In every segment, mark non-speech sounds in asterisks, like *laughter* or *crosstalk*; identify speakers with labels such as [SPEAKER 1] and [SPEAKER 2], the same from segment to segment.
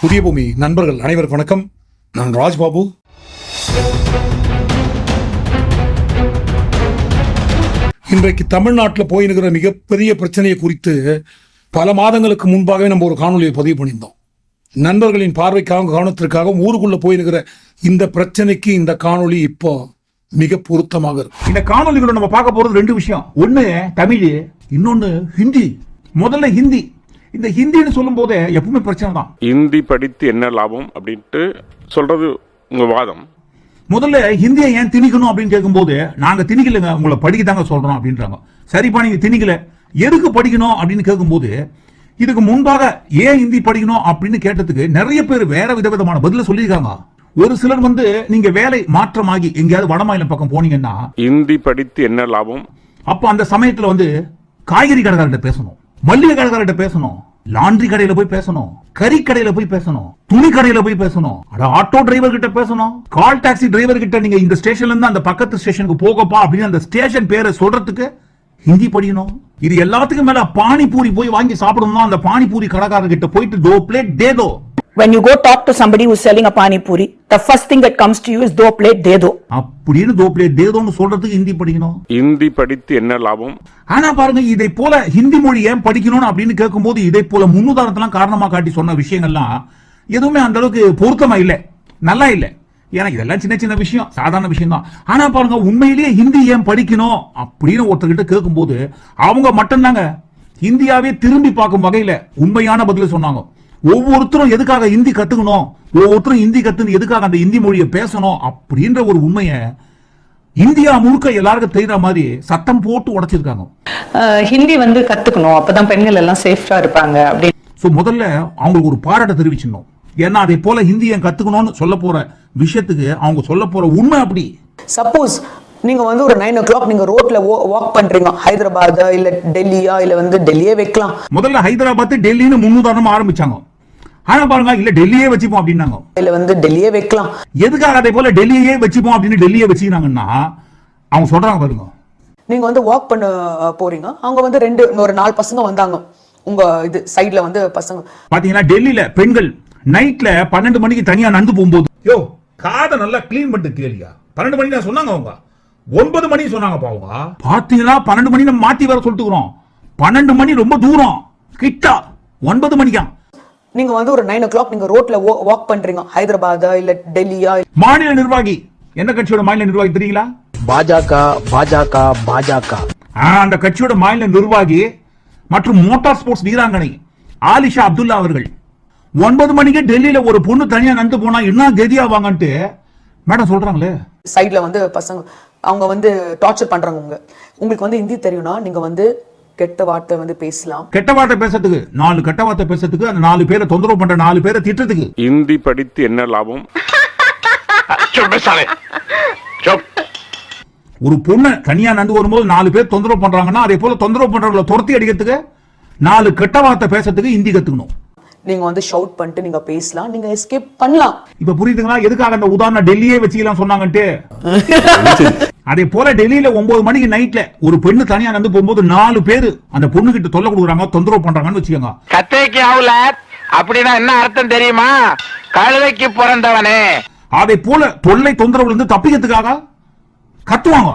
[SPEAKER 1] புதிய பூமி நண்பர்கள் அனைவருக்கும் வணக்கம். நான் ராஜ்பாபு. இன்றைக்கு தமிழ்நாட்டில் போயிருக்கிற மிகப்பெரிய பிரச்சனையை குறித்து பல மாதங்களுக்கு முன்பாகவே நம்ம ஒரு காணொலியை பதிவு பண்ணியிருந்தோம். நண்பர்களின் பார்வைக்காகவும் கவனத்திற்காகவும் ஊருக்குள்ளே போயிருக்கிற இந்த பிரச்சனைக்கு இந்த காணொளி இப்போ மிக பொருத்தமாக இருக்கு.
[SPEAKER 2] இந்த காணொலிகளை நம்ம பார்க்க போறது ரெண்டு விஷயம். ஒன்று தமிழ் இன்னொன்று ஹிந்தி. முதல்ல ஹிந்தி. இந்த ஹிந்தின்னு சொல்லும் போதே எப்பவுமே பிரச்சனை தான்
[SPEAKER 3] இந்தி படித்து என்ன லாபம் அப்படின்ட்டு சொல்றது உங்க வாதம்.
[SPEAKER 2] முதல்ல ஹிந்தியை ஏன் திணிக்கணும் அப்படின்னு கேட்கும்போது நாங்க திணிக்கலைங்க உங்களை படிக்க தாங்க சொல்றோம் அப்படின்றாங்க. சரிப்பா நீங்க திணிக்கல. எதுக்கு படிக்கணும் அப்படின்னு கேட்கும்போது இதுக்கு முன்பாக ஏன் ஹிந்தி படிக்கணும் அப்படின்னு கேட்டதுக்கு நிறைய பேர் வேற விதவிதமான பதில சொல்லியிருக்காங்க. ஒரு சிலர் வந்து நீங்க வேலை மாற்றமாகி எங்கேயாவது வடமாநிலம் பக்கம் போனீங்கன்னா
[SPEAKER 3] இந்தி படித்து என்ன லாபம்?
[SPEAKER 2] அப்ப அந்த சமயத்துல வந்து காய்கறி கடைக்காரர்கிட்ட பேசணும். மல்லிகை கடைக்காரர்கிட்ட பேசணும். லாண்ட்ரி கடையில போய் பேசணும். கறி கடையில போய் பேசணும். துணி கடையில போய் பேசணும். அட ஆட்டோ டிரைவர் கிட்ட பேசணும். கால் டாக்ஸி டிரைவர் கிட்ட நீங்க இந்த ஸ்டேஷன்ல இருந்து அந்த பக்கத்து ஸ்டேஷனுக்கு போகப்பா அப்படின்னு அந்த ஸ்டேஷன் பேரை சொல்றதுக்கு ஹிந்தி படிக்கணும். இது எல்லாத்துக்கும் மேல பானிபூரி போய் வாங்கி சாப்பிடணும் அந்த பானிபூரி கடைக்காரர்கிட்ட போயிட்டு தோ பிளேட் டே தோ
[SPEAKER 4] When you go talk to somebody who's selling a pani puri, the first thing that comes to you is do plate de do.
[SPEAKER 2] அப்படின்னு தோ பிளேட் டே தோன்னு சொல்றதுக்கு ஹிந்தி படிக்கணும்.
[SPEAKER 3] இந்தி படித்து என்ன லாபம்?
[SPEAKER 2] ஆனா பாருங்க இதை போல ஹிந்தி மொழி ஏன் படிக்கணும்னு அப்படின்னு கேட்கும்போது இதை போல முன்னுதாரணத்தெல்லாம் காரணமா காட்டி சொன்ன விஷயங்கள்லாம் எதுவுமே அந்த அளவுக்கு பொருத்தமா இல்ல. நல்லா இல்ல. ஏன்னா இதெல்லாம் சின்ன சின்ன விஷயம் சாதாரண விஷயம் தான் ஆனா பாருங்க உண்மையிலேயே ஹிந்தி ஏன் படிக்கணும் அப்படின்னு ஒருத்தர்கிட்ட கேட்கும்போது அவங்க மட்டும்தாங்க இந்தியாவே திரும்பி பார்க்கும் வகையில உண்மையான பதில சொன்னாங்க. ஒவ்வொருத்தரும் எதுக்காக ஹிந்தி கத்துக்கணும்? ஒவ்வொருத்தரும் ஹிந்தி கத்துன்னு எதுக்காக அந்த ஹிந்தி மொழியை பேசணும்? அப்படின்ற ஒரு உண்மையை இந்தியா முழுக்க எல்லாருக்கும் தெரியுற மாதிரி சத்தம் போட்டு உடைச்சிருக்காங்க.
[SPEAKER 5] ஹிந்தி வந்து கத்துக்கணும். அப்பதான் பெண்கள் எல்லாம் சேஃபா இருப்பாங்க. அப்படி
[SPEAKER 2] சோ முதல்ல அவங்களுக்கு ஒரு பாராட்ட தெரிவிச்சிடணும். ஏன்னா அதை போல ஹிந்தியை கத்துக்கணும்னு சொல்ல போற விஷயத்துக்கு அவங்க சொல்ல போற உண்மை அப்படி?
[SPEAKER 6] சப்போஸ் நீங்க வந்து ஒரு நைன் ஓ கிளாக் நீங்க ரோட்ல வாக் பண்றீங்க. ஹைதராபாத் இல்ல டெல்லியா இல்ல வந்து டெல்லியே வைக்கலாம்.
[SPEAKER 2] முதல்ல ஹைதராபாத் டெல்லின்னு முன்னுதாரணமா ஆரம்பிச்சாங்க. ஆனா பாருங்க இல்ல டெல்லியே வச்சுப்போம் அப்படின்னாங்க.
[SPEAKER 6] இல்ல வந்து டெல்லியே வைக்கலாம்.
[SPEAKER 2] எதுக்காக அதே போல டெல்லியே வச்சுப்போம் அப்படின்னு டெல்லியே வச்சுக்கிறாங்கன்னா அவங்க சொல்றாங்க பாருங்க.
[SPEAKER 6] நீங்க வந்து வாக் பண்ண போறீங்க. அவங்க வந்து ரெண்டு ஒரு நாலு பசங்க வந்தாங்க. உங்க இது சைடுல வந்து பசங்க.
[SPEAKER 2] பாத்தீங்கன்னா டெல்லியில பெண்கள் நைட்ல பன்னெண்டு மணிக்கு தனியா நடந்து போகும்போது. யோ காதை நல்லா க்ளீன் பண்ணிட்டு கேளியா? பன்னெண்டு மணி தான் சொன்னாங்க அவங்க. ஒன்பது மணி சொன்னாங்கப்பா அவங்க. பாத்தீங்களா பன்னெண்டு மணி நம்ம மாத்தி வேற சொல்லிட்டுக்கிறோம் பன்னெண்டு மணி ரொம்ப தூரம். கிட்டா ஒன்பது மணிக்கா?
[SPEAKER 6] நீங்க வந்து ஒரு நைன் ஓ கிளாக் நீங்க ரோட்ல வாக் பண்றீங்க. ஹைதராபாத் இல்ல டெல்லியா
[SPEAKER 2] மாநில நிர்வாகி. என்ன கட்சியோட மாநில நிர்வாகி தெரியுங்களா?
[SPEAKER 7] பாஜக பாஜக பாஜக.
[SPEAKER 2] அந்த கட்சியோட மாநில நிர்வாகி மற்றும் மோட்டார் ஸ்போர்ட்ஸ் வீராங்கனை ஆலிஷா அப்துல்லா அவர்கள். ஒன்பது மணிக்கு டெல்லியில ஒரு பொண்ணு தனியா நடந்து போனா என்ன கதியா வாங்கன்ட்டு மேடம் சொல்றாங்களே.
[SPEAKER 6] சைடுல வந்து பசங்க அவங்க வந்து டார்ச்சர் பண்றாங்க உங்க உங்களுக்கு வந்து ஹிந்தி தெரியும்னா நீங்க வந்து கெட்ட வார்த்தை வந்து பேசலாம்.
[SPEAKER 2] கெட்ட வார்த்தை பேசுறதுக்கு நாலு கெட்ட வார்த்தை பேசுறதுக்கு அந்த நாலு பேரை தொந்தரவு பண்ற நாலு பேரை திட்டத்துக்கு
[SPEAKER 3] இந்தி படித்து என்ன லாபம்?
[SPEAKER 2] ஒரு பொண்ணு தனியா நடந்து வரும்போது நாலு பேர் தொந்தரவு பண்றாங்கன்னா அதே போல தொந்தரவு பண்றவங்களை துரத்தி அடிக்கிறதுக்கு நாலு கெட்ட வார்த்தை பேசுறதுக்கு ஹிந்தி கத்துக்கணும்.
[SPEAKER 6] நீங்க வந்து ஷவுட் பண்ணிட்டு நீங்க பேசலாம் நீங்க எஸ்கேப் பண்ணலாம்.
[SPEAKER 2] இப்ப புரியுதுங்களா? எதுக்காக அந்த உதாரணம் டெல்லியே வச்சுக்கலாம் சொன்னாங்கன்ட்டு? *laughs* அதே போல டெல்லியில ஒன்பது மணிக்கு நைட்ல ஒரு பெண்ணு தனியா நடந்து போகும்போது நாலு பேரு அந்த பொண்ணு கிட்ட தொல்லை கொடுக்குறாங்க தொந்தரவு பண்றாங்கன்னு வச்சுக்கோங்க.
[SPEAKER 8] கத்தைக்கு ஆவுல அப்படின்னா என்ன அர்த்தம் தெரியுமா? கழுதைக்கு பிறந்தவனே.
[SPEAKER 2] அதே போல தொல்லை தொந்தரவுல இருந்து தப்பிக்கிறதுக்காக கத்துவாங்க.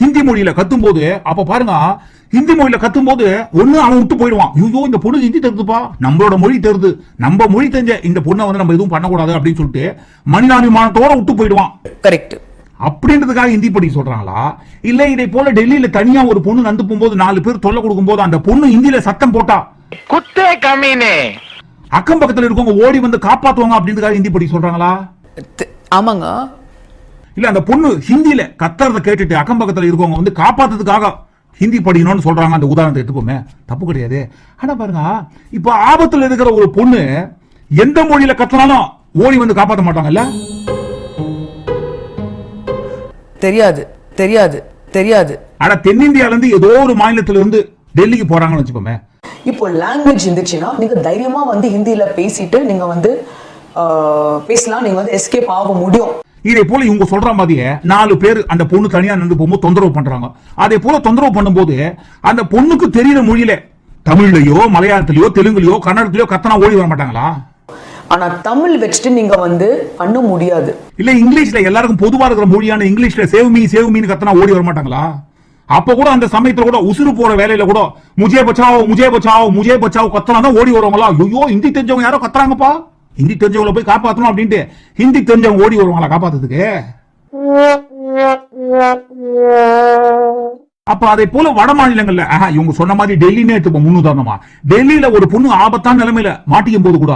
[SPEAKER 2] ஹிந்தி மொழியில கத்தும் போது அப்ப பாருங்க ஹிந்தி மொழியில கத்தும் போது ஒண்ணு அவன் விட்டு போயிடுவான். ஐயோ இந்த பொண்ணு ஹிந்தி தெரிஞ்சுப்பா. நம்மளோட மொழி தெரியுது. நம்ம மொழி தெரிஞ்ச இந்த பொண்ணை வந்து நம்ம எதுவும் பண்ணக்கூடாது அப்படின்னு சொல்லிட்டு மனிதாபிமானத்தோட விட்டு போயிடுவான்.
[SPEAKER 6] கரெக்ட்
[SPEAKER 2] அப்படின்றதுக்காக ஹிந்தி படிக்க சொல்றாங்களா? இல்ல இதை போல டெல்லியில தனியா ஒரு பொண்ணு நடந்து போகும்போது நாலு பேர் தொல்லை கொடுக்கும்போது அந்த பொண்ணு ஹிந்தியில சத்தம் போட்டா?
[SPEAKER 8] குத்தே கம்மினே
[SPEAKER 2] அக்கம் பக்கத்துல இருக்கவங்க ஓடி வந்து காப்பாத்துவாங்க அப்படின்றதுக்காக ஹிந்தி படிக்க சொல்றாங்களா?
[SPEAKER 6] ஆமாங்க.
[SPEAKER 2] இல்ல அந்த பொண்ணு ஹிந்தியில கத்துறத கேட்டுட்டு அக்கம் பக்கத்துல இருக்கவங்க வந்து காப்பாத்துறதுக்காக ஹிந்தி படிக்கணும்னு சொல்றாங்க. அந்த உதாரணத்தை எடுத்துப்போமே தப்பு கிடையாது. ஆனா பாருங்க இப்ப ஆபத்துல இருக்கிற ஒரு பொண்ணு எந்த மொழியில கத்துனாலும் ஓடி வந்து காப்பாத்த மாட்டாங்கல்ல?
[SPEAKER 6] தெரியாது தெரியாது தெரியாது.
[SPEAKER 2] ஆனா தென்னிந்தியால இருந்து ஏதோ ஒரு மாநிலத்துல இருந்து டெல்லிக்கு போறாங்கன்னு வச்சுக்கோமே.
[SPEAKER 6] இப்போ லாங்குவேஜ் இருந்துச்சுன்னா நீங்க தைரியமா வந்து ஹிந்தியில பேசிட்டு நீங்க வந்து ஆஹ், பேசலாம். நீங்க வந்து எஸ்கேப் ஆக முடியும்.
[SPEAKER 2] இதே போல இவங்க சொல்ற மாதிரியே நாலு பேர் அந்த பொண்ணு தனியா நடந்து போகும்போது தொந்தரவு பண்றாங்க. அதே போல தொந்தரவு பண்ணும்போது அந்த பொண்ணுக்கு தெரியுற மொழியில தமிழ்லயோ மலையாளத்திலயோ தெலுங்குலயோ கன்னடத்திலயோ கத்தனா ஓடி வர மாட்டாங்களா?
[SPEAKER 6] ஆனா தமிழ் வச்சுட்டு நீங்க வந்து பண்ண முடியாது.
[SPEAKER 2] இல்ல இங்கிலீஷ்ல எல்லாருக்கும் பொதுவா இருக்கிற மொழியான இங்கிலீஷ்ல சேவ் மீ சேவ் மீன்னு கத்தனா ஓடி வர மாட்டாங்களா? அப்ப கூட அந்த சமயத்துல கூட உசுறு போற வேலையில கூட முஜே பச்சாவோ முஜே பச்சாவோ முஜே பச்சாவோ கத்தனா தான் ஓடி வருவாங்களா? ஐயோ ஹிந்தி தெரிஞ்சவங்க யாரோ கத்துறாங்கப்பா. ஹிந்தி தெரிஞ்சவங்கள போய் காப்பாத்தணும் அப்படின்ட்டு ஹிந்தி தெரிஞ்சவங்க ஓடி வருவாங்களா காப்பாத்துறதுக்கு? அப்ப அதை போல வட மாநிலங்கள்ல இவங்க சொன்ன மாதிரி டெல்லினே எடுத்துப்போம் முன்னுதாரணமா. டெல்லியில ஒரு பொண்ணு ஆபத்தான நிலைமையில மாட்டிக்கும் போது கூட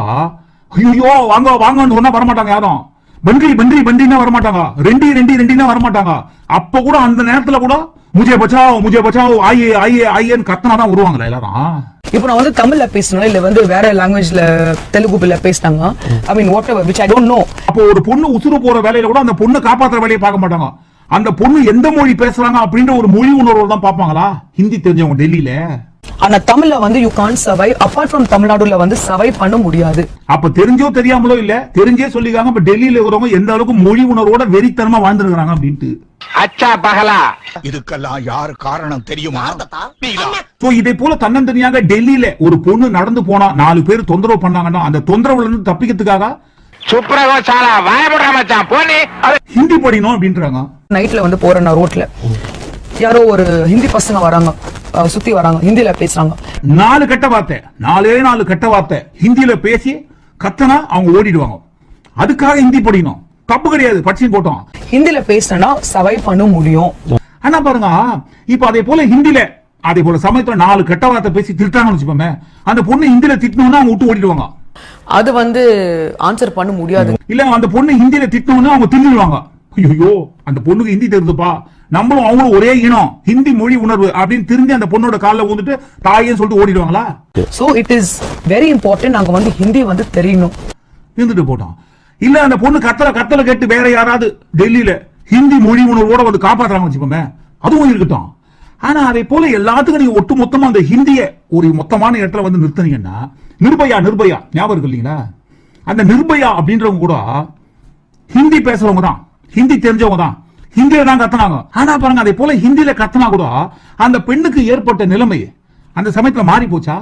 [SPEAKER 2] ஐயோ வாங்க வாங்கன்னு சொன்னா வரமாட்டாங்க யாரும். பன்றி பன்றி பன்றினா வரமாட்டாங்க. ரெண்டி ரெண்டி ரெண்டினா வரமாட்டாங்க. அப்ப கூட அந்த நேரத்துல கூட முஜே பச்சாவோ முஜே பச்சாவோ ஆயே ஆயே ஆயேன்னு கத்தனா தான் வருவாங்களா எல்லாரும்.
[SPEAKER 6] இப்போ நான் வந்து தமிழ்ல பேசணும் இல்ல வந்து வேற லாங்குவேஜ்ல தெலுங்குல பேசினாங்க. I mean whatever which I don't know
[SPEAKER 2] அப்போ ஒரு பொண்ணு உசுறு போற வேலையில கூட அந்த பொண்ணு காப்பாத்துற வேலையை பார்க்க மாட்டாங்க. அந்த பொண்ணு எந்த மொழி பேசுறாங்க அப்படின்ற ஒரு மொழி உணர்வு தான் பார்ப்பாங்களா? ஹிந்தி தெரிஞ்சவங்க டெல்லியில.
[SPEAKER 6] ஆனா தமிழ்ல வந்து you can't survive apart from தமிழ்நாடுல வந்து சர்வை பண்ண முடியாது.
[SPEAKER 2] அப்ப தெரிஞ்சோ தெரியாமலோ இல்ல தெரிஞ்சே சொல்லிக்காங்க இப்ப டெல்லியில இருக்கிறவங்க எந்த அளவுக்கு மொழி உணர்வோட வெறித்தனமா வாழ்ந்துருக்காங்க அப்படின்ட்டு.
[SPEAKER 8] அச்சா பகலா.
[SPEAKER 9] இதுக்கெல்லாம் யார் காரணம் தெரியுமா?
[SPEAKER 2] சோ இதே போல தன்னந்தனியாக டெல்லியில ஒரு பொண்ணு நடந்து போனா நாலு பேர் தொந்தரவு பண்ணாங்கன்னா அந்த தொந்தரவுல இருந்து தப்பிக்கிறதுக்காக
[SPEAKER 8] சுப்ரகோ சாலா வாயமுடா மச்சான் போனி.
[SPEAKER 2] ஹிந்தி படிக்கணும் அப்படின்றாங்க.
[SPEAKER 6] நைட்ல வந்து போறேன் ரோட்ல யாரோ ஒரு ஹிந்தி பசங்க வராங்க. சுத்தி வராங்க ஹிந்தில பேசுறாங்க.
[SPEAKER 2] நாலு கெட்ட வார்த்தை நாலே நாலு கெட்ட வார்த்தை. ஹிந்தியில பேசி கத்தனா அவங்க ஓடிடுவாங்க. அதுக்காக ஹிந்தி படிக்கணும். தப்பு கிடையாது படிச்சு போட்டோம்.
[SPEAKER 6] ஹிந்தில பேசினா சர்வை பண்ண முடியும்.
[SPEAKER 2] ஆனா பாருங்க இப்ப அதே போல ஹிந்தில அதே போல சமயத்துல நாலு கெட்ட வார்த்தை பேசி திட்டாங்கன்னு வச்சுப்போமே அந்த பொண்ணு ஹிந்தில திட்டணும்னா அவங்க விட்டு ஓடிடுவாங்க.
[SPEAKER 6] அது வந்து ஆன்சர் பண்ண முடியாது.
[SPEAKER 2] இல்ல அந்த பொண்ணு ஹிந்தில திட்டணும்னா அவங்க தின்னுடுவாங்க. ஐயோ அந்த பொண்ணுக்கு ஹிந்தி தெரிஞ்சுப்பா. நம்மளும் அவங்களும் ஒரே இனம் ஹிந்தி மொழி உணர்வு அப்படின்னு தெரிஞ்சு அந்த பொண்ணோட காலில் ஊந்துட்டு தாயேன்னு சொல்லிட்டு ஓடிடுவாங்களா?
[SPEAKER 6] So it is very important நாங்க வந்து ஹிந்தி வந்து தெரியணும்.
[SPEAKER 2] இருந்துட்டு போட்டோம். இல்ல அந்த பொண்ணு கத்தல கத்தல கேட்டு வேற யாராவது டெல்லியில ஹிந்தி மொழி உணர்வோட வந்து காப்பாத்துறாங்க வச்சுக்கோமே அதுவும் இருக்கட்டும். ஆனா அதை போல எல்லாத்துக்கும் நீங்க ஒட்டு மொத்தமா அந்த ஹிந்திய ஒரு மொத்தமான இடத்துல வந்து நிறுத்துனீங்கன்னா நிர்பயா நிர்பயா ஞாபகம் இருக்கு இல்லைங்களா? அந்த நிர்பயா அப்படின்றவங்க கூட ஹிந்தி பேசுறவங்க தான் ஹிந்தி தெரிஞ்சவங்க தான். ஹிந்தியில தான் கத்தினாங்க. ஆனா பாருங்க அதே போல ஹிந்தியில கத்துனா கூட அந்த பெண்ணுக்கு ஏற்பட்ட நிலைமை அந்த சமயத்துல மாறி போச்சா?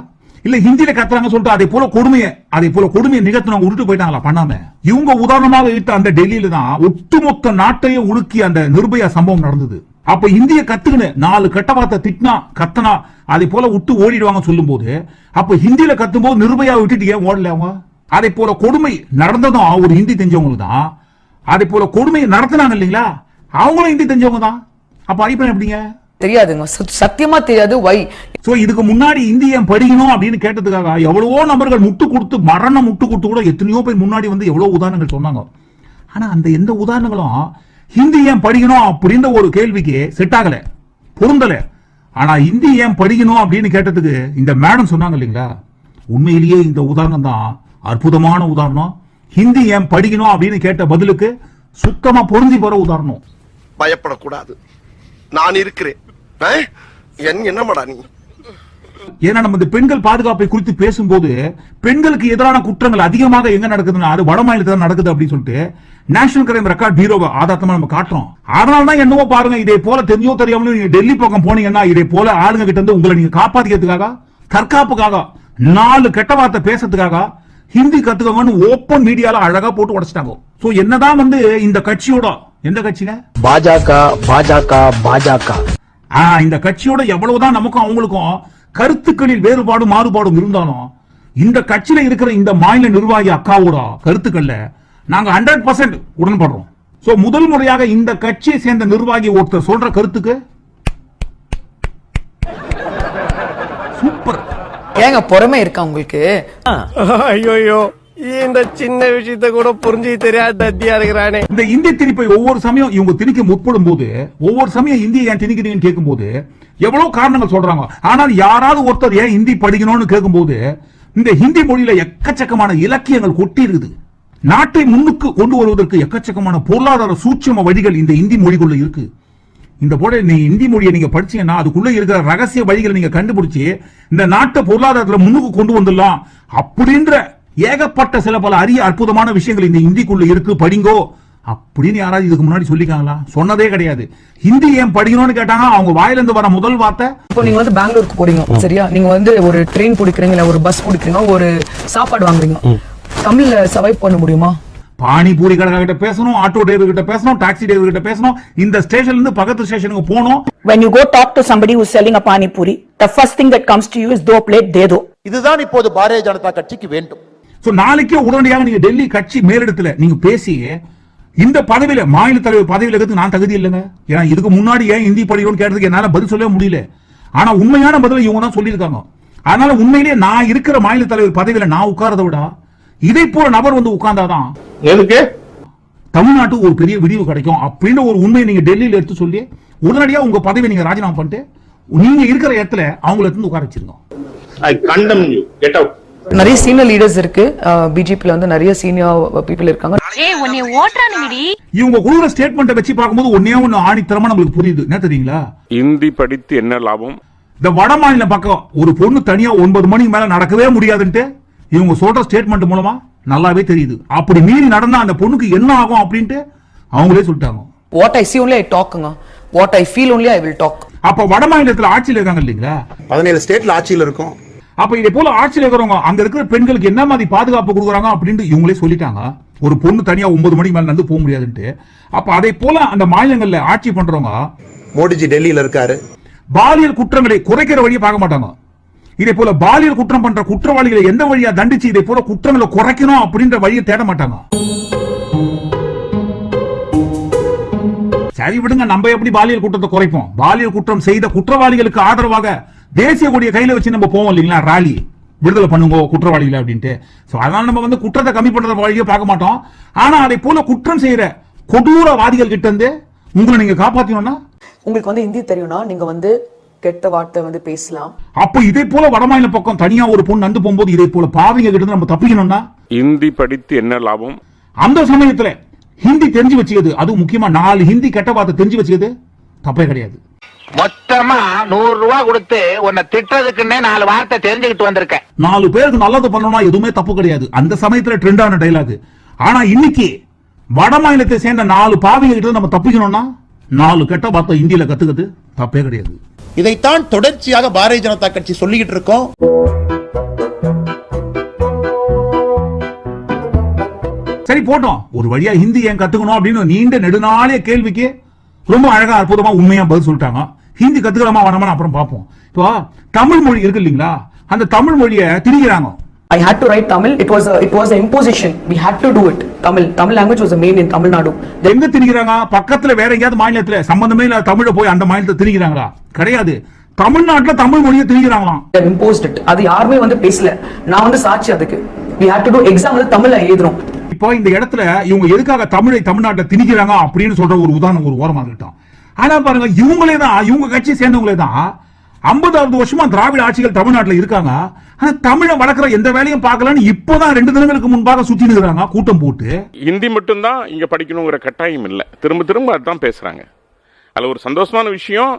[SPEAKER 2] இல்ல ஹிந்தியில கத்துறாங்க சொல்லிட்டு அதே போல கொடுமையை அதே போல கொடுமையை நிகழ்த்தினவங்க உருட்டு போயிட்டாங்களா? பண்ணாம. இவங்க உதாரணமாக இட்ட அந்த டெல்லியில தான் ஒட்டுமொத்த நாட்டையே உலுக்கி அந்த நிர்பயா சம்பவம் நடந்தது. அப்ப இந்திய கத்துக்கின்னு நாலு கெட்ட வார்த்தை திட்டினா கத்தனா அதே போல விட்டு ஓடிடுவாங்க சொல்லும் போது அப்ப ஹிந்தியில கத்தும் போது நிர்பயா விட்டுட்டு ஏன் ஓடல அவங்க? அதே போல கொடுமை நடந்ததும் ஒரு ஹிந்தி தெரிஞ்சவங்களுக்கு தான் அதே போல கொடுமையை நடத்தினாங்க இல்லைங்களா? அவங்களும் ஹிந்தி தெரிஞ்சவங்க தான் அப்ப அடிப்படை எப்படிங்க?
[SPEAKER 6] தெரியாதுங்க. சத்- சத்தியமா தெரியாது. வை
[SPEAKER 2] சோ இதுக்கு முன்னாடி இந்தியம் படிக்கணும் அப்படின்னு கேட்டதுக்காக எவ்வளவோ நபர்கள் முட்டு கொடுத்து மரண முட்டு கொடுத்து கூட எத்தனையோ பேர் முன்னாடி வந்து எவ்வளவு உதாரணங்கள் சொன்னாங்க. ஆனா அந்த எந்த உதாரணங்களும் ஹிந்தி ஏன் படிக்கணும் அப்படின்ற ஒரு கேள்விக்கு செட் ஆகல. பொருந்தல. ஆனா ஹிந்தி ஏன் படிக்கணும் அப்படின்னு கேட்டதுக்கு இந்த மேடம் சொன்னாங்க இல்லைங்களா? உண்மையிலேயே இந்த உதாரணம் தான் அற்புதமான உதாரணம். ஹிந்தி ஏன் படிக்கணும் அப்படின்னு கேட்ட பதிலுக்கு சுத்தமா பொருந்தி போற உதாரணம்.
[SPEAKER 9] பயப்படக்கூடாது. நான் இருக்கிறேன். என் என்னமாடா நீ?
[SPEAKER 2] ஏன்னா நம்ம இந்த பெண்கள் பாதுகாப்பை குறித்து பேசும்போது பெண்களுக்கு எதிரான குற்றங்கள் அதிகமாக எங்க நடக்குதுன்னா அது வட மாநிலத்தில் நடக்குது அப்படின்னு சொல்லிட்டு நேஷனல் கிரைம் ரெக்கார்ட் பீரோவை ஆதாரமா நம்ம காட்டுறோம். அதனால தான் என்னவோ பாருங்க இதே போல தெரிஞ்சோ தெரியாமலும் நீங்க டெல்லி பக்கம் போனீங்கன்னா இதே போல ஆளுங்க கிட்ட இருந்து உங்களை நீங்க காப்பாத்திக்கிறதுக்காக தற்காப்புக்காக நாலு கெட்ட வார்த்தை பேசுறதுக்காக ஹிந்தி கத்துக்கோங்கன்னு ஓப்பன் மீடியால அழகா போட்டு உடைச்சிட்டாங்க. சோ என்னதான் வந்து இந்த கட்சியோட எந்த கட்சிங்க
[SPEAKER 7] பாஜக பாஜக பாஜக.
[SPEAKER 2] ஆ, இந்த கட்சியோட எவ்வளவுதான் நமக்கும் அவங்களுக்கும் கருத்துக்களில் வேறுபாடும் மாறுபாடும் இருந்தாலும் இந்த கட்சியில இருக்கிற இந்த மாநில நிர்வாகி அக்காவோட கருத்துக்கள்ல நாங்க ஹண்ட்ரட் பர்சன்ட் உடன்படுறோம். சோ முதல் முறையாக இந்த கட்சியை சேர்ந்த நிர்வாகி ஒருத்தர் சொல்ற கருத்துக்கு? சூப்பர்
[SPEAKER 6] ஏங்க பொறுமை இருக்கா உங்களுக்கு? *laughs*
[SPEAKER 10] ஐயோ இந்த சின்ன விஷயத்த கூட புரிஞ்சு தெரியாத தத்தியா இருக்கிறானே.
[SPEAKER 2] இந்த இந்தி திணிப்பை ஒவ்வொரு சமயம் இவங்க திணிக்க முற்படும் போது ஒவ்வொரு சமயம் இந்திய ஏன் திணிக்கிறீங்கன்னு கேட்கும்போது எவ்வளவு காரணங்கள் சொல்றாங்க. ஆனால் யாராவது ஒருத்தர் ஏன் ஹிந்தி படிக்கணும்னு கேட்கும்போது இந்த ஹிந்தி மொழியில எக்கச்சக்கமான இலக்கியங்கள் கொட்டி இருக்குது. நாட்டை முன்னுக்கு கொண்டு வருவதற்கு எக்கச்சக்கமான பொருளாதார சூட்சும வழிகள் இந்த இந்தி மொழிக்குள்ள இருக்கு. இந்த போல நீ இந்தி மொழியை நீங்க படிச்சீங்கன்னா அதுக்குள்ள இருக்கிற ரகசிய வழிகளை நீங்க கண்டுபிடிச்சு இந்த நாட்டை பொருளாதாரத்துல முன்னுக்கு கொண்டு வந்துடலாம் அப்படின்ற ஏகப்பட்ட சில பல அரிய அற்புதமான விஷயங்கள் இந்த இந்திக்குள்ள இருக்கு படிங்கோ. அப்படின்னு யாராவது இதுக்கு முன்னாடி சொல்லிக்காங்களா சொன்னதே கிடையாது. ஹிந்தி ஏன் படிக்கணும்னு கேட்டாங்க அவங்க வாயிலிருந்து வர முதல் வார்த்தை
[SPEAKER 6] இப்போ நீங்க வந்து பெங்களூருக்கு போறீங்க சரியா? நீங்க வந்து ஒரு ட்ரெயின் பிடிக்கிறீங்க இல்ல ஒரு பஸ் பிடிக்கிறீங்க ஒரு சாப்பாடு வாங்குறீங்க தமிழ்ல சர்வைவ் பண்ண முடியுமா?
[SPEAKER 2] பானிபூரி கடை கிட்ட பேசணும் ஆட்டோ டிரைவர் கிட்ட பேசணும் டாக்ஸி டிரைவர் கிட்ட பேசணும் இந்த ஸ்டேஷன்ல இருந்து பக்கத்து ஸ்டேஷனுக்கு போகணும்.
[SPEAKER 4] When you go talk to somebody who's selling a pani puri, the first thing that comes to you is do plate de do.
[SPEAKER 7] இதுதான் இப்போது பாரதிய ஜனதா கட்சிக்கு வேண்டும்.
[SPEAKER 2] நாளைக்கே உடனடியாக நீங்க டெல்லி கட்சி மேலிடத்துல நீங்க பேசி இந்த பதவியில மாநில தலைவர் பதவியில இருக்கிறதுக்கு நான் தகுதி இல்லைங்க. ஏன்னா இதுக்கு முன்னாடி ஏன் ஹிந்தி படிக்கணும்னு கேட்டதுக்கு என்னால பதில் சொல்லவே முடியல. ஆனா உண்மையான பதில இவங்க தான் சொல்லியிருக்காங்க. அதனால உண்மையிலேயே நான் இருக்கிற மாநில தலைவர் பதவியில நான் உட்கார்றதை விட இதை போல நபர் வந்து உட்கார்ந்தாதான்
[SPEAKER 3] எதுக்கு?
[SPEAKER 2] தமிழ்நாட்டுக்கு ஒரு பெரிய விடிவு கிடைக்கும் அப்படின்னு ஒரு உண்மையை நீங்க டெல்லியில எடுத்து சொல்லி உடனடியா உங்க பதவியை நீங்க ராஜினாமா பண்ணிட்டு நீங்க இருக்கிற இடத்துல அவங்கள எடுத்து உட்கார வச்சிருங்க.
[SPEAKER 3] I condemn you get out
[SPEAKER 6] நிறைய சீனியர் லீடர்ஸ் இருக்கு. பிஜேபியில் வந்து நிறைய சீனியர் பீப்புள் இருக்காங்க.
[SPEAKER 2] இவங்க கொடுக்குற ஸ்டேட்மெண்ட்டை வச்சு பார்க்கும்போது ஒன்னே ஒண்ணு ஆணித்தரமா நம்மளுக்கு புரியுது. என்ன தெரியுங்களா?
[SPEAKER 3] இந்தி படித்து என்ன லாபம்?
[SPEAKER 2] இந்த வட மாநில பக்கம் ஒரு பொண்ணு தனியா ஒன்பது மணிக்கு மேல நடக்கவே முடியாதுன்ட்டு இவங்க சொல்ற ஸ்டேட்மெண்ட் மூலமா நல்லாவே தெரியுது. அப்படி மீறி நடந்தா அந்த பொண்ணுக்கு என்ன ஆகும் அப்படின்ட்டு அவங்களே சொல்லிட்டாங்க.
[SPEAKER 6] What I see only I டாக்குங்க what I feel only I will talk
[SPEAKER 2] அப்ப வட மாநிலத்துல ஆட்சியில் இருக்காங்க இல்லைங்களா?
[SPEAKER 9] பதினேழு ஸ்டேட்ல ஆட்சியில் இருக்கும்.
[SPEAKER 2] அப்ப இதே போல ஆட்சியில் இருக்கிறவங்க அங்க இருக்கிற பெண்களுக்கு என்ன மாதிரி பாதுகாப்பு கொடுக்குறாங்க அப்படின்ட்டு இவங்களே சொல்லிட்டாங்க. ஒரு பொண்ணு தனியா ஒன்பது மணிக்கு மேல நடந்து போக முடியாதுன்ட்டு. அப்ப அதே போல அந்த மாநிலங்கள்ல ஆட்சி பண்றவங்க
[SPEAKER 9] மோடிஜி டெல்லியில இருக்காரு.
[SPEAKER 2] பாலியல் குற்றங்களை குறைக்கிற வழியை பார்க்க மாட்டாங்க. இதே போல பாலியல் குற்றம் பண்ற குற்றவாளிகளை எந்த வழியா தண்டிச்சு இதே போல குற்றங்களை குறைக்கணும் அப்படின்ற வழியை தேட மாட்டாங்க. சரி விடுங்க நம்ம எப்படி பாலியல் குற்றத்தை குறைப்போம்? பாலியல் குற்றம் செய்த குற்றவாளிகளுக்கு ஆதரவாக தேசிய கொடியை கையில வச்சு நம்ம போவோம் இல்லைங்களா? ராலி. விடுதலை பண்ணுங்க குற்றவாளிகளை அப்படின்ட்டு. சோ அதனால நம்ம வந்து குற்றத்தை கம்மி பண்ற வழியை பார்க்க மாட்டோம். ஆனா அதை போல குற்றம் செய்யற கொடூரவாதிகள் கிட்ட இருந்து உங்களை நீங்க காப்பாத்தணும்னா?
[SPEAKER 6] உங்களுக்கு வந்து ஹிந்தி தெரியும்னா நீங்க வந்து கெட்ட வார்த்தை வந்து பேசலாம்.
[SPEAKER 2] அப்ப இதே போல வடமாநில பக்கம் தனியா ஒரு பொண்ணு நந்து போகும்போது இதே போல பாவிங்க கிட்ட இருந்து நம்ம தப்பிக்கணும்னா?
[SPEAKER 3] இந்தி படித்து என்ன லாபம்?
[SPEAKER 2] அந்த சமயத்துல ஹிந்தி தெரிஞ்சு வச்சுக்கிறது அதுவும் முக்கியமா நாலு ஹிந்தி கெட்ட வார்த்தை தெரிஞ்சு வச்சுக்கிறது தப்பே கிடையாது.
[SPEAKER 8] மொத்தமா நூறு ரூபா கொடுத்து உன்னை திட்டுறதுக்குன்னே நாலு வார்த்தை தெரிஞ்சுக்கிட்டு வந்திருக்கேன்.
[SPEAKER 2] நாலு பேருக்கு நல்லது பண்ணணும்னா எதுவுமே தப்பு கிடையாது. அந்த சமயத்துல ட்ரெண்டான டைலாக் ஆனா இன்னைக்கு வட மாநிலத்தை சேர்ந்த நாலு பாவிங்க கிட்ட இருந்து நம்ம தப்பிக்கணும்னா நாலு கெட்ட வார்த்தை இந்தியில கத்துக்கிறது தப்பே கிடையாது.
[SPEAKER 7] இதைத்தான் தொடர்ச்சியாக பாரதிய ஜனதா கட்சி சொல்லிக்கிட்டு இருக்கோம்.
[SPEAKER 2] சரி போட்டோம் ஒரு வழியா ஹிந்தி ஏன் கத்துக்கணும் அப்படின்னு நீண்ட நெடுநாளைய கேள்விக்கு ரொம்ப அழகா அற்புதமா உண்மையா பதில் சொல்லிட்டாங்க ஹிந்தி கத்துக்கலாமா வேணாமா அப்புறம் பார்ப்போம் இப்போ தமிழ் மொழி இருக்கு இல்லைங்களா அந்த தமிழ் மொழியை திணிக்கிறாங்க
[SPEAKER 6] I had to write Tamil. It was a, it was an imposition. We had to do it. Tamil. Tamil language was the main in Tamil Nadu.
[SPEAKER 2] எங்க திணிக்கிறாங்க பக்கத்துல வேற எங்கேயாவது மாநிலத்துல சம்பந்தமே இல்லாத தமிழ போய் அந்த மாநிலத்தை திணிக்கிறாங்களா கிடையாது தமிழ்நாட்டுல தமிழ் மொழியை திணிக்கிறாங்களாம்
[SPEAKER 6] it. அது யாருமே வந்து பேசல நான் வந்து சாட்சி அதுக்கு we had to do exam வந்து தமிழ்ல எழுதுறோம்
[SPEAKER 2] இப்போ இந்த இடத்துல இவங்க எதுக்காக தமிழை தமிழ்நாட்டை திணிக்கிறாங்க அப்படின்னு சொல்ற ஒரு உதாரணம் ஒரு ஓரமா இருக்கட்டும். ஆனா பாருங்க இவங்களே தான் இவங்க கட்சியை சேர்ந்தவங்களே தான் ஐம்பதாவது வருஷமா திராவிட ஆட்சிகள் தமிழ்நாட்டுல இருக்காங்க. ஆனா தமிழை வளர்க்குற எந்த வேலையும் பார்க்கலன்னு இப்போதான் ரெண்டு தினங்களுக்கு முன்பாக சுத்தி நிற்கிறாங்க கூட்டம் போட்டு.
[SPEAKER 3] ஹிந்தி மட்டும்தான் இங்க படிக்கணுங்கிற கட்டாயம் இல்லை. திரும்ப திரும்ப அதுதான் பேசுறாங்க. அதுல ஒரு சந்தோஷமான விஷயம்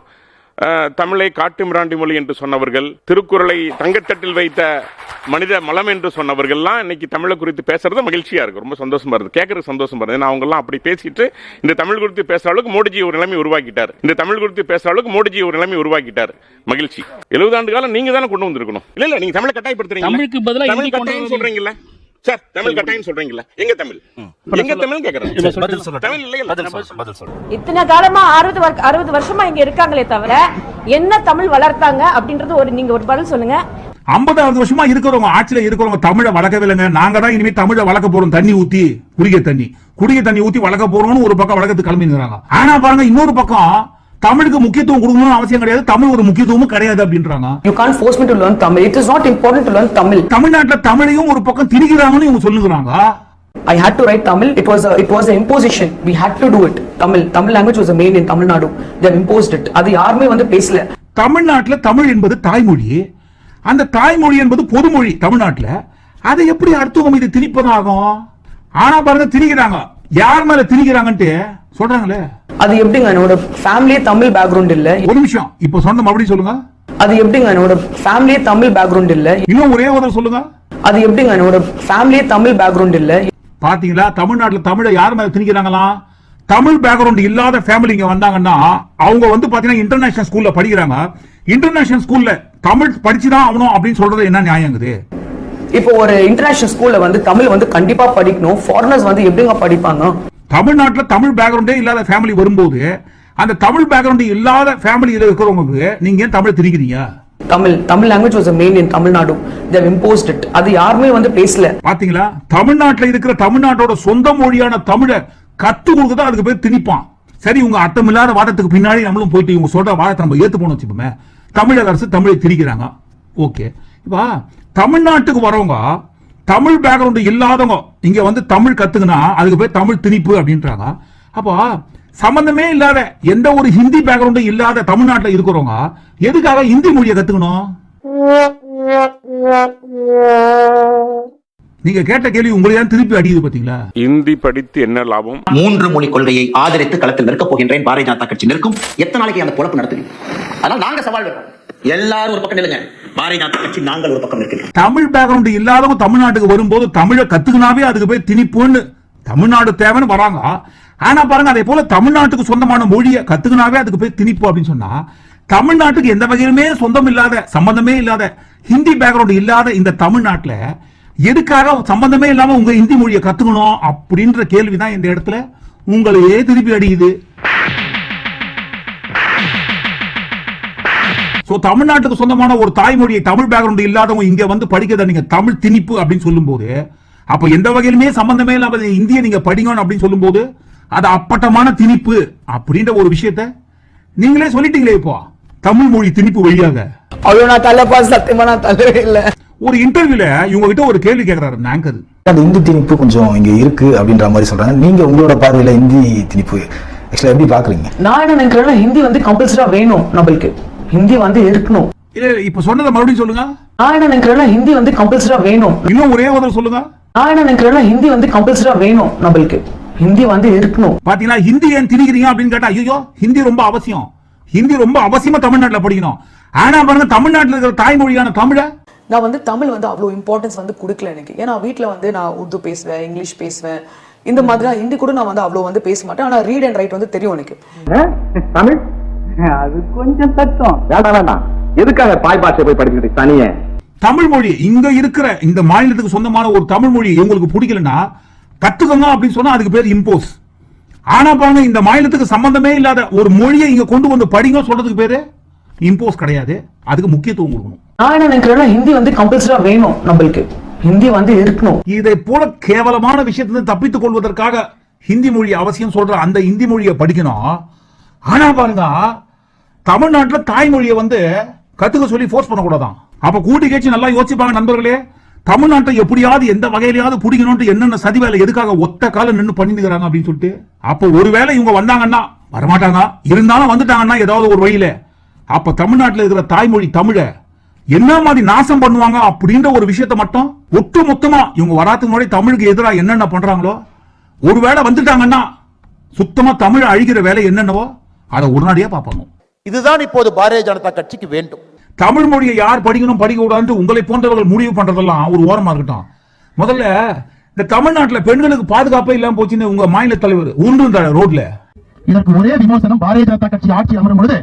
[SPEAKER 3] தமிழை காட்டு மிராண்டி மொழி என்று சொன்னவர்கள் திருக்குறளை தங்கத்தட்டில் வைத்த மனித மலம் என்று சொன்னவர்கள்லாம் இன்னைக்கு தமிழை குறித்து பேசுறது மகிழ்ச்சியா இருக்கு. ரொம்ப சந்தோஷமா இருக்கு. கேட்கறது சந்தோஷமா இருக்கு. ஏன்னா அவங்க எல்லாம் அப்படி பேசிட்டு இந்த தமிழ் குறித்து பேசுற அளவுக்கு மோடிஜி ஒரு நிலைமை உருவாக்கிட்டார். இந்த தமிழ் குறித்து பேசுற அளவுக்கு மோடிஜி ஒரு நிலைமை உருவாக்கிட்டார். மகிழ்ச்சி. எழுபது ஆண்டு காலம் நீங்க தானே கொண்டு வந்திருக்கணும். இல்ல இல்ல நீங்க தமிழை கட்டாயப்படுத்துறீங்க
[SPEAKER 10] தமிழுக்கு பதிலா
[SPEAKER 3] தமிழ்
[SPEAKER 10] ஹிந்தி கொண்டு
[SPEAKER 3] கட்டாயம் சொல்றீங்கல்ல? சார் தமிழ் கட்டாயம் சொல்றீங்கல்ல. எங்க தமிழ்? எங்க தமிழ் கேக்குறேன். தமிழ் இல்லையா
[SPEAKER 11] இத்தனை காலமா அறுபது அறுபது வருஷமா இங்க இருக்காங்களே தவிர என்ன தமிழ் வளர்த்தாங்க அப்படின்றது ஒரு நீங்க ஒரு பதில் சொல்லுங்க.
[SPEAKER 2] ஐம்பதாவது வருஷமா இருக்கிறவங்க ஆட்சியில இருக்கிறவங்க தமிழை வளர்க்கவே இல்லைங்க நாங்க தான் இனிமே தமிழை வளர்க்க போறோம். தண்ணி ஊத்தி குடிக்க தண்ணி. குடிக்க தண்ணி ஊத்தி வளர்க்க போறோம்னு ஒரு பக்கம் வளர்க்கறதுக்கு கிளம்பிடுறாங்க ஆனா பாருங்க இன்னொரு பக்கம் தமிழுக்கு முக்கியத்துவம் கொடுக்கணும்னு அவசியம் கிடையாது தமிழ் ஒரு முக்கியத்துவமும் கிடையாது அப்படின்றாங்க
[SPEAKER 6] You can't force me to learn Tamil. It is not important to learn Tamil.
[SPEAKER 2] தமிழ்நாட்டுல தமிழையும் ஒரு பக்கம் திணிக்கிறாங்கன்னு இவங்க சொல்லுகிறாங்க
[SPEAKER 6] I had to write Tamil. It was a, it was an imposition. We had to do it. Tamil. Tamil language was the main in Tamil Nadu. They have imposed it. அது யாருமே வந்து பேசல
[SPEAKER 2] தமிழ்நாட்டுல தமிழ் என்பது தாய்மொழி அந்த தாய்மொழி என்பது பொதுமொழி தமிழ்நாட்டுல அதை எப்படி அர்த்தம் இது திணிப்பதாகும் ஆனா பாருங்க திணிக்கிறாங்க யார் மேல திணிக்கிறாங்கன்ட்டு சொல்றாங்களே
[SPEAKER 6] அது எப்படிங்க? என்னோட ஃபேமிலியே தமிழ் பேக்ரவுண்ட் இல்ல.
[SPEAKER 2] ஒரு நிமிஷம். இப்ப சொன்ன மறுபடியும் சொல்லுங்க.
[SPEAKER 6] அது எப்படிங்க? என்னோட ஃபேமிலியே தமிழ் பேக்ரவுண்ட் இல்ல.
[SPEAKER 2] இன்னும் ஒரே ஒரு சொல்லுங்க.
[SPEAKER 6] அது எப்படிங்க? என்னோட ஃபேமிலியே தமிழ் பேக்ரவுண்ட் இல்ல.
[SPEAKER 2] பாத்தீங்களா? தமிழ்நாட்டுல தமிழை யார் மேல திணிக்கிறாங்களாம் தமிழ் பேக்ரவுண்ட் இல்லாத ஃபேமிலி இங்க வந்தாங்கன்னா அவங்க வந்து பாத்தீங்கன்னா இன்டர்நேஷனல் ஸ்கூல்ல படிக்கிறாங்க. இன்டர்நேஷனல் ஸ்கூல்ல தமிழ் படிச்சுதான் ஆகணும் அப்படின்னு சொல்றது என்ன நியாயங்குது?
[SPEAKER 6] இப்போ ஒரு இன்டர்நேஷனல் ஸ்கூல்ல வந்து தமிழ் வந்து கண்டிப்பா படிக்கணும். ஃபாரினர்ஸ் வந்து எப்படிங்க படிப்பாங்க?
[SPEAKER 2] தமிழ்நாட்டுல தமிழ் பேக்ரவுண்டே இல்லாத ஃபேமிலி வரும்போது அந்த தமிழ் பேக்ரவுண்ட் இல்லாத ஃபேமிலியில இருக்கிறவங்களுக்கு நீங்க ஏன் Tamil திரிக்கிறீங்க
[SPEAKER 6] Tamil Tamil language was main in Tamil Nadu they imposed it அது யாருமே வந்து பேசல.
[SPEAKER 2] பாத்தீங்களா? தமிழ்நாட்டுல இருக்கிற தமிழ்நாட்டோட சொந்த மொழியான தமிழை கத்து கொடுக்கதான் அதுக்கு பேர் திணிப்பான். சரி உங்க அர்த்தமில்லாத வாதத்துக்கு பின்னாடி நம்மளும் போயிட்டு இவங்க சொல்ற வாதத்தை நம்ம ஏத்து போன வச்சுப்போமே தமிழக அரசு தமிழை திரிக்கிறாங்க ஓகே. இப்ப தமிழ்நாட்டுக்கு வரவங்க தமிழ் பேக்ரவுண்ட் இல்லாதவங்க இங்க வந்து தமிழ் கத்துக்கினா அதுக்கு பேர் தமிழ் திணிப்பு அப்படின்றாங்க. அப்போ சம்பந்தமே இல்லாத எந்த ஒரு ஹிந்தி பேக்ரவுண்டும் இல்லாத தமிழ்நாட்டுல இருக்கிறவங்க எதுக்காக ஹிந்தி மொழியை கத்துக்கணும்? நீங்க கேட்ட கேள்வி உங்களை தான் திருப்பி அடிக்குது பாத்தீங்களா?
[SPEAKER 3] இந்தி படித்து என்ன லாபம்?
[SPEAKER 8] மூன்று மொழி கொள்கையை ஆதரித்து களத்தில் நிற்கப் போகின்றேன். பாரதிய ஜனதா கட்சி நிற்கும். எத்தனை நாளைக்கு அந்த பொழப்பு நடத்துவீங்க அதனால் நாங்க சவால் வைப்போம். எல்லாரும் ஒரு பக்கம் நில்லுங்க. நாங்கள் ஒரு பக்கம் நிற்கிறோம்.
[SPEAKER 2] தமிழ் பேக்ரவுண்ட் இல்லாதவங்க தமிழ்நாட்டுக்கு வரும்போது தமிழை கத்துக்கினாவே அதுக்கு போய் திணிப்புன்னு தமிழ்நாடு தேவைன்னு வராங்க. ஆனா பாருங்க அதே போல தமிழ்நாட்டுக்கு சொந்தமான மொழியை கத்துக்கினாவே அதுக்கு போய் திணிப்பு அப்படின்னு சொன்னா தமிழ்நாட்டுக்கு எந்த வகையிலுமே சொந்தம் இல்லாத சம்பந்தமே இல்லாத ஹிந்தி பேக்ரவுண்ட் இல்லாத இந்த தமிழ்நாட்டுல எதுக்காக சம்பந்தமே இல்லாம உங்க ஹிந்தி மொழியை கத்துக்கணும் அப்படின்ற கேள்விதான் இந்த இடத்துல உங்களையே திருப்பி அடிக்குது. சோ தமிழ்நாட்டுக்கு சொந்தமான ஒரு தாய்மொழியை தமிழ் பேக்ரவுண்ட் இல்லாதவங்க இங்க வந்து படிக்கிறத நீங்க தமிழ் திணிப்பு அப்படின்னு சொல்லும்போது அப்ப எந்த வகையிலுமே சம்பந்தமே இல்லாம இந்திய நீங்க படிங்கணும் அப்படின்னு சொல்லும்போது அது அப்பட்டமான திணிப்பு அப்படின்ற ஒரு விஷயத்த நீங்களே சொல்லிட்டீங்களே இப்போ. தமிழ் மொழி திணிப்பு வழியாக.
[SPEAKER 6] அவ்வளோ நான் தலைப்பா சத்தியமா நான் தள்ளவே இல்லை.
[SPEAKER 2] ஒரு இன்டர்வியூல இவங்க கிட்ட ஒரு கேள்வி கேட்கிறாரு ஆங்கர்
[SPEAKER 12] அந்த இந்தி திணிப்பு கொஞ்சம் இங்க இருக்கு அப்படின்ற மாதிரி சொல்றாங்க. நீங்க உங்களோட பார்வையில இந்தி திணிப்பு ஆக்சுவலா எப்படி பாக்குறீங்க?
[SPEAKER 6] நான் என்ன நினைக்கிறேன்னா ஹிந்தி வந்து கம்பல்சரா வேணும் நம்மளுக்கு. ஹிந்தி வந்து இருக்கணும்.
[SPEAKER 2] இல்ல இப்ப சொன்னதை மறுபடியும் சொல்லுங்க.
[SPEAKER 6] நான் என்ன நினைக்கிறேன்னா ஹிந்தி வந்து கம்பல்சரா வேணும்.
[SPEAKER 2] இன்னும் ஒரே ஒரு சொல்லுங்க.
[SPEAKER 6] நான் என்ன நினைக்கிறேன்னா ஹிந்தி வந்து கம்பல்சரா வேணும் நம்மளுக்கு. ஹிந்தி வந்து இருக்கணும்.
[SPEAKER 2] பாத்தீங்களா ஹிந்தி ஏன் திணிக்கிறீங்க அப்படின்னு கேட்டா ஐயோ ஹிந்தி ரொம்ப அவசியம். ஹிந்தி ரொம்ப அவசியமா தமிழ்நாட்டுல படிக்கணும். ஆனா பாருங்க தமிழ்நாட்டுல இருக்கிற தாய்மொழியான தமிழை
[SPEAKER 6] நான் வந்து தமிழ் வந்து அவ்வளோ இம்பார்ட்டன்ஸ் வந்து கொடுக்கல எனக்கு. ஏன்னா வீட்டில் வந்து நான் உருது பேசுவேன் இங்கிலீஷ் பேசுவேன். இந்த மாதிரி ஹிந்தி கூட நான் வந்து அவ்வளோ வந்து பேச மாட்டேன். ஆனால் ரீட் அண்ட் ரைட் வந்து தெரியும் எனக்கு.
[SPEAKER 8] தமிழ்? *laughs* அது கொஞ்சம் தத்துவம் வேண்டாம் வேண்டாம். எதுக்காக தாய் பாஷை போய் படிச்சுக்கிட்டு தனியே?
[SPEAKER 2] தமிழ் மொழி இங்க இருக்கிற இந்த மாநிலத்துக்கு சொந்தமான ஒரு தமிழ் மொழி உங்களுக்கு பிடிக்கலன்னா கத்துக்கோங்க அப்படின்னு சொன்னா அதுக்கு பேர் இம்போஸ் ஆனா பாருங்க இந்த மாநிலத்துக்கு சம்பந்தமே இல்லாத ஒரு மொழியை இங்க கொண்டு வந்து படிங்க சொல்றதுக்கு பேரு இம்போஸ் கிடையாது. அதுக்கு முக்கியத்துவம் கொடுக்கணும்.
[SPEAKER 6] நான் என்ன நினைக்கிறேன்னா ஹிந்தி வந்து கம்பல்சரா வேணும் நம்மளுக்கு. ஹிந்தி வந்து இருக்கணும்.
[SPEAKER 2] இதை போல கேவலமான விஷயத்திலிருந்து தப்பித்துக் கொள்வதற்காக ஹிந்தி மொழி அவசியம் சொல்ற அந்த ஹிந்தி மொழியை படிக்கணும். ஆனா பாருங்க தமிழ்நாட்டுல தாய்மொழியை வந்து கத்துக்க சொல்லி ஃபோர்ஸ் பண்ணக்கூடாதான். அப்ப கூட்டி கேச்சு நல்லா யோசிப்பாங்க நண்பர்களே. தமிழ்நாட்டை எப்படியாவது எந்த வகையிலையாவது பிடிக்கணும்னு என்னென்ன சதி வேலை எதுக்காக ஒத்த காலம் நின்று பண்ணிக்கிறாங்க அப்படின்னு சொல்லிட்டு அப்ப ஒருவேளை இவங்க வந்தாங்கன்னா வரமாட்டாங்க. இருந்தாலும் வந்துட்டாங்கன்னா ஏதாவது ஒரு வழியில. அப்ப தமிழ்நாட்டில் இருக்கிற தாய்மொழி தமிழை என்ன மாதிரி நாசம் பண்ணுவாங்க அப்படின்ற ஒரு விஷயத்த மட்டும் ஒட்டு மொத்தமா இவங்க வராதுக்கு முன்னாடி தமிழுக்கு எதிராக என்னென்ன பண்றாங்களோ ஒருவேளை வந்துட்டாங்கன்னா சுத்தமா தமிழ் அழிக்கிற வேலை என்னென்னவோ அதை உடனடியா பார்ப்பாங்க
[SPEAKER 7] இதுதான் இப்போது பாரதிய ஜனதா கட்சிக்கு வேண்டும்.
[SPEAKER 2] தமிழ் மொழியை யார் படிக்கணும் படிக்க கூடாதுன்னு உங்களை போன்றவர்கள் முடிவு பண்றதெல்லாம் ஒரு ஓரமா இருக்கட்டும். முதல்ல இந்த தமிழ்நாட்டுல பெண்களுக்கு பாதுகாப்பே இல்லாம போச்சுன்னு உங்க மாநில தலைவர் உண்டு ரோட்ல.
[SPEAKER 12] இதற்கு ஒரே விமர்சனம் பாரதிய ஜனதா கட்சி ஆட்சி அமரும் பொழுது.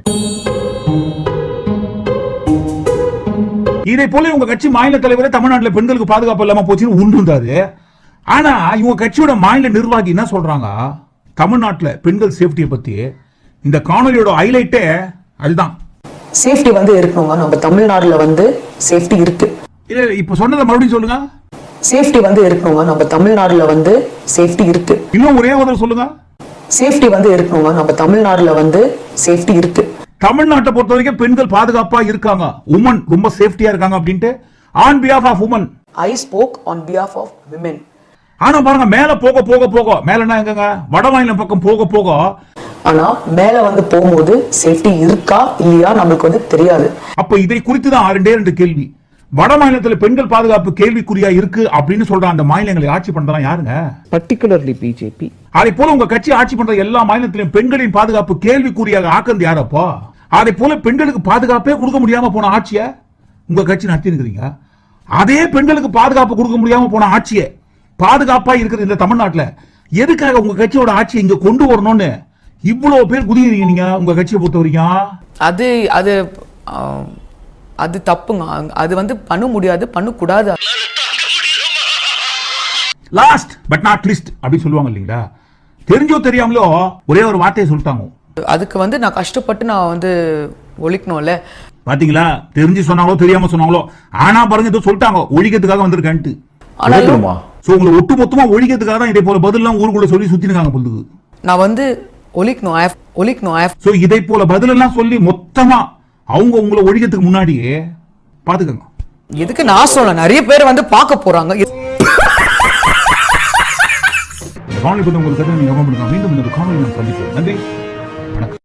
[SPEAKER 2] இதை போல உங்க கட்சி மாநில தலைவரே தமிழ்நாட்டுல பெண்களுக்கு பாதுகாப்பு இல்லாம போச்சுன்னு உண்டு இருந்தாரு. ஆனா இவங்க கட்சியோட மாநில நிர்வாகி என்ன சொல்றாங்க? தமிழ்நாட்டுல பெண்கள் சேஃப்டியை பத்தி இந்த காணொலியோட ஹைலைட்டே அதுதான்.
[SPEAKER 6] சேஃப்டி வந்து இருக்கணுங்க. நம்ம தமிழ்நாடுல வந்து சேஃப்டி இருக்கு.
[SPEAKER 2] இல்ல இப்ப சொன்னதை மறுபடியும் சொல்லுங்க.
[SPEAKER 6] சேஃப்டி வந்து இருக்கணுங்க. நம்ம தமிழ்நாடுல வந்து சேஃப்டி இருக்கு.
[SPEAKER 2] இன்னும் ஒரே ஒரு சொல்லுங்க.
[SPEAKER 6] சேஃப்டி வந்து இருக்கணுங்க. நம்ம தமிழ்நாடுல வந்து சேஃப்டி இருக்கு.
[SPEAKER 2] தமிழ்நாட்டை பொறுத்த வரைக்கும் பெண்கள் பாதுகாப்பா இருக்காங்க. உமன் ரொம்ப சேஃப்டியா இருக்காங்க அப்படின்ட்டு. On behalf of woman
[SPEAKER 6] I spoke on behalf of women
[SPEAKER 2] ஆனா பாருங்க மேல போக போக போக. மேலனா எங்கங்க? வட மாநிலம் பக்கம் போக போக
[SPEAKER 6] ஆனா மேல வந்து போகும்போது சேஃப்டி இருக்கா இல்லையா நம்மளுக்கு வந்து தெரியாது.
[SPEAKER 2] அப்ப இதை குறித்து தான் ரெண்டே ரெண்டு கேள்வி. வட மாநிலத்துல பெண்கள் பாதுகாப்பு கேள்விக்குறியா இருக்கு அப்படின்னு சொல்ற அந்த மாநிலங்களை ஆட்சி பண்றதெல்லாம் யாருங்க?
[SPEAKER 10] பர்டிகுலர்லி பிஜேபி
[SPEAKER 2] அதே போல உங்க கட்சி ஆட்சி பண்ற எல்லா மாநிலத்திலும் பெண்களின் பாதுகாப்பு கேள்விக்குறியாக ஆக்குறது யாரப்போ அதே போல பெண்களுக்கு பாதுகாப்பே கொடுக்க முடியாம போன ஆட்சியை உங்க கட்சி நடத்தி இருக்கிறீங்க அதே பெண்களுக்கு பாதுகாப்பு கொடுக்க முடியாம போன ஆட்சியை பாதுகாப்பா இருக்கிற இந்த தமிழ்நாட்டுல. எதுக்காக உங்க கட்சியோட ஆட்சியை இங்க கொண்டு வரணும்னு இவ்வளவு பேர் குதிக்கிறீங்க நீங்க உங்க கட்சியை பொறுத்த வரைக்கும்?
[SPEAKER 6] அது அது அது தப்புங்க. அது வந்து பண்ண முடியாது பண்ணக்கூடாது.
[SPEAKER 2] லாஸ்ட் பட் நாட் லிஸ்ட் அப்படின்னு சொல்லுவாங்க இல்லைங்களா? தெரிஞ்சோ தெரியாமலோ ஒரே ஒரு வார்த்தையை சொல்லிட்டாங்க.
[SPEAKER 6] அதுக்கு வந்து நான் கஷ்டப்பட்டு நான் வந்து ஒழிக்கணும்ல.
[SPEAKER 2] பாத்தீங்களா? தெரிஞ்சு சொன்னாங்களோ தெரியாம சொன்னாங்களோ ஆனா பாருங்க சொல்லிட்டாங்க. ஒழிக்கிறதுக்காக வந்திருக்கேன்ட்டு
[SPEAKER 6] ஆனாலும்
[SPEAKER 2] சோ உங்களை ஒட்டு மொத்தமா ஒழிக்கிறதுக்காக தான் இதே போல பதிலாம் ஊருக்குள்ள சொல்லி சுத்தி இருக்காங்க பொழுது
[SPEAKER 6] நான் வந்து
[SPEAKER 2] இதை போல பதிலெல்லாம் சொல்லி மொத்தமா அவங்க உங்களை ஒழிக்கிறதுக்கு முன்னாடியே பாத்துக்கோங்க.
[SPEAKER 6] எதுக்கு நான் சொல்ல நிறைய பேர் வந்து பார்க்க போறாங்க.
[SPEAKER 2] காணொலி பத்தி உங்களுக்கு. மீண்டும் இந்த காணொலி சந்திப்போம் நன்றி. வணக்கம்.